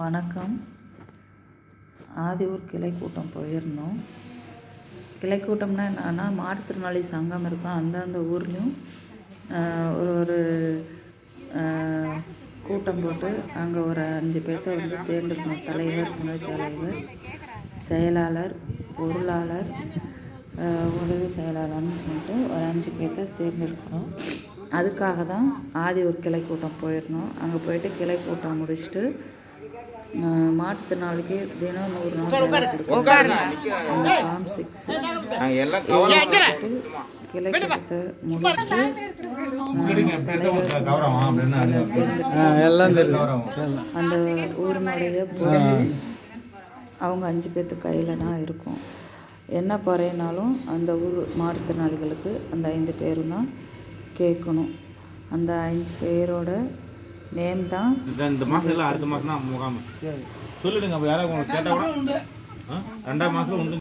வணக்கம். ஆதியூர் கிளை கூட்டம் போயிருந்தோம். கிளை கூட்டம்னா என்னன்னா மாற்றுத்திறனாளி சங்கம் இருக்கும். அந்தந்த ஊர்லேயும் ஒரு ஒரு கூட்டம் போட்டு அங்கே ஒரு அஞ்சு பேர்த்த வந்து தேர்ந்தெடுக்கணும். தலைவர் துணை தலைவர் செயலாளர் பொருளாளர் உதவி செயலாளர்னு சொல்லிட்டு ஒரு அஞ்சு பேர்த்த தேர்ந்தெடுக்கணும். அதுக்காக தான் ஆதியூர் கிளை கூட்டம் போயிருந்தோம். அங்கே போயிட்டு கிளை கூட்டம் முடிச்சுட்டு மாற்றுத்திறனாளிக்கு தினம் நூறு நாள் ஃபார்ம் சிக்ஸ் நாங்கள் எல்லாம் கவனம் கிளை கூட்டத்தை முடிச்சுட்டு அந்த ஊரினுடைய அவங்க அஞ்சு பேர்த்து கையில் தான் இருக்கும். என்ன குறையினாலும் அந்த ஊர் மாற்றுத்திறனாளிகளுக்கு அந்த ஐந்து பேரும் தான் கேட்கணும். அந்த அஞ்சு பேரோட நேம் தான். இந்த மாசம் இல்லை அடுத்த மாசம் தான் முகாம் சொல்லிடுங்க அப்ப யாராவது உங்களுக்கு கேட்டா கூட? ரெண்டாம் மாசம் உண்டு.